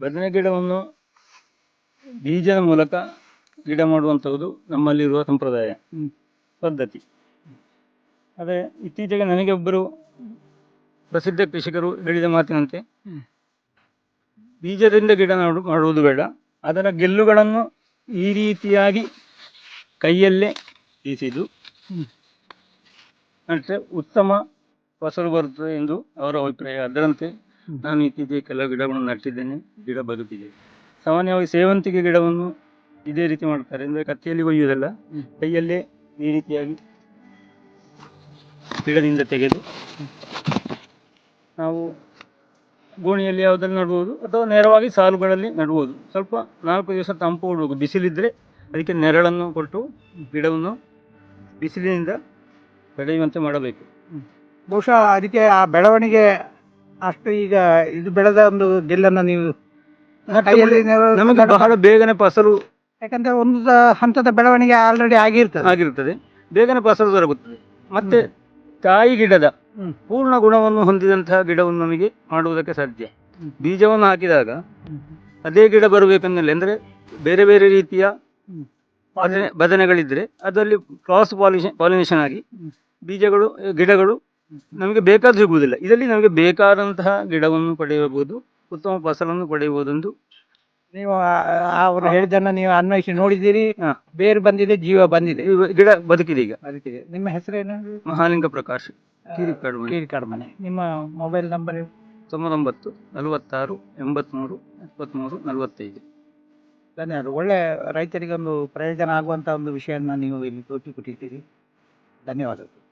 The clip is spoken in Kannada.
ಬದನೆ ಗಿಡವನ್ನು ಬೀಜದ ಮೂಲಕ ಗಿಡ ಮಾಡುವಂಥದ್ದು ನಮ್ಮಲ್ಲಿರುವ ಸಂಪ್ರದಾಯ. ಪದ್ಧತಿ. ಅದೇ ಇತ್ತೀಚೆಗೆ ನನಗೆ ಒಬ್ಬರು ಪ್ರಸಿದ್ಧ ಕೃಷಿಕರು ಹೇಳಿದ ಮಾತಿನಂತೆ ಬೀಜದಿಂದ ಗಿಡ ಮಾಡುವುದು ಬೇಡ. ಅದರ ಗೆಲ್ಲುಗಳನ್ನು ಈ ರೀತಿಯಾಗಿ ಕೈಯಲ್ಲೇ ಬೀಸಿದ್ದು ಅಂದರೆ ಉತ್ತಮ ಫಸಲು ಬರುತ್ತದೆ ಎಂದು ಅವರ ಅಭಿಪ್ರಾಯ. ಅದರಂತೆ. ನಾನು ಇತ್ತೀಚೆಗೆ ಕೆಲವು ಗಿಡಗಳನ್ನು ನಟ್ಟಿದ್ದೇನೆ ಗಿಡ ಬದುಕಿದೆ. ಸಾಮಾನ್ಯವಾಗಿ ಸೇವಂತಿಗೆ ಗಿಡವನ್ನು ಇದೇ ರೀತಿ ಮಾಡ್ತಾರೆ ಅಂದರೆ ಕತ್ತಿಯಲ್ಲಿ ಕೊಯ್ಯುವುದಲ್ಲ. ಕೈಯಲ್ಲೇ ಈ ರೀತಿಯಾಗಿ ಗಿಡದಿಂದ ತೆಗೆದು ನಾವು ಗೋಣಿಯಲ್ಲಿ ಯಾವುದನ್ನು ನಡುವುದು ಅಥವಾ ನೇರವಾಗಿ ಸಾಲುಗಳಲ್ಲಿ ನಡುವುದು ಸ್ವಲ್ಪ ನಾಲ್ಕು ದಿವಸ ತಂಪು ಕೊಡಬೇಕು ಬಿಸಿಲಿದ್ರೆ ಅದಕ್ಕೆ ನೆರಳನ್ನು ಕೊಟ್ಟು ಗಿಡವನ್ನು ಬಿಸಿಲಿನಿಂದ ಬೆಳೆಯುವಂತೆ ಮಾಡಬೇಕು. ಬಹುಶಃ ಅದಕ್ಕೆ ಆ ಬೆಳವಣಿಗೆ ಅಷ್ಟು ಈಗ ಇದು ಬೆಳೆದ ಒಂದು ಗೆಲ್ಲನ್ನು ನೀವು ಕೈಯಲ್ಲಿ ನೀವು ನಮಗೆ ಬಹಳ ಬೇಗನೆ ಫಸಲು ಯಾಕಂದ್ರೆ ಒಂದು ಹಂತದ ಬೆಳವಣಿಗೆ ಆಲ್ರೆಡಿ ಆಗಿರ್ತದೆ ಆಗಿರ್ತದೆ ಬೇಗನೆ ಫಸಲು ದೊರಕುತ್ತದೆ ಮತ್ತೆ ತಾಯಿ ಗಿಡದ ಹ್ಮ್. ಪೂರ್ಣ ಗುಣವನ್ನು ಹೊಂದಿದಂತಹ ಗಿಡವನ್ನು ನಮಗೆ ಮಾಡುವುದಕ್ಕೆ ಸಾಧ್ಯ ಹ್ಮ್. ಬೀಜವನ್ನು ಹಾಕಿದಾಗ ಅದೇ ಗಿಡ ಬರಬೇಕೆಂದಿಲ್ಲ ಅಂದರೆ ಬೇರೆ ಬೇರೆ ರೀತಿಯ ಹ್ಮ್. ಬದನೆ ಬದನೆಗಳಿದ್ರೆ ಅದರಲ್ಲಿ ಕ್ರಾಸ್ ಪಾಲಿಷನ್ ಪಾಲಿನೇಷನ್ ಆಗಿ ಹ್ಮ್. ಬೀಜಗಳು ಗಿಡಗಳು ನಮಗೆ ಬೇಕಾದ ಸಿಗುವುದಿಲ್ಲ. ಇದರಲ್ಲಿ ನಮಗೆ ಬೇಕಾದಂತಹ ಗಿಡವನ್ನು ಪಡೆಯಬಹುದು ಉತ್ತಮ ಫಸಲನ್ನು ಪಡೆಯಬಹುದೆಂದು ನೀವು ಆ- ಅವರು ಹೇಳಿದ್ದನ್ನ ನೀವು ಅನ್ವಯಿಸಿ ನೋಡಿದ್ದೀರಿ ಹಾ. ಬೇರು ಬಂದಿದೆ ಜೀವ ಬಂದಿದೆ. ಈ ಗಿಡ ಬದುಕಿದೆ ಈಗ. ಅದಕ್ಕೆ ನಿಮ್ಮ ಹೆಸರೇನು ಮಹಾಲಿಂಗ ಪ್ರಕಾಶ್ ಕಿರಿಕಾಡು ಕೀರಿ ಮನೆ ನಿಮ್ಮ ಮೊಬೈಲ್ ನಂಬರ್ ತೊಂಬತ್ತೊಂಬತ್ತು ನಲವತ್ತಾರು ಎಂಬತ್ಮೂರು ಎಪ್ಪತ್ತ್ಮೂರು ನಲವತ್ತೈದು. ಧನ್ಯವಾದ. ಒಳ್ಳೆ ರೈತರಿಗೆ ಒಂದು ಪ್ರಯೋಜನ ಆಗುವಂತ ಒಂದು ವಿಷಯನ ನೀವು ಇಲ್ಲಿ ತೋರಿಸಿಕೊಟ್ಟಿದ್ದೀರಿ. ಧನ್ಯವಾದಗಳು.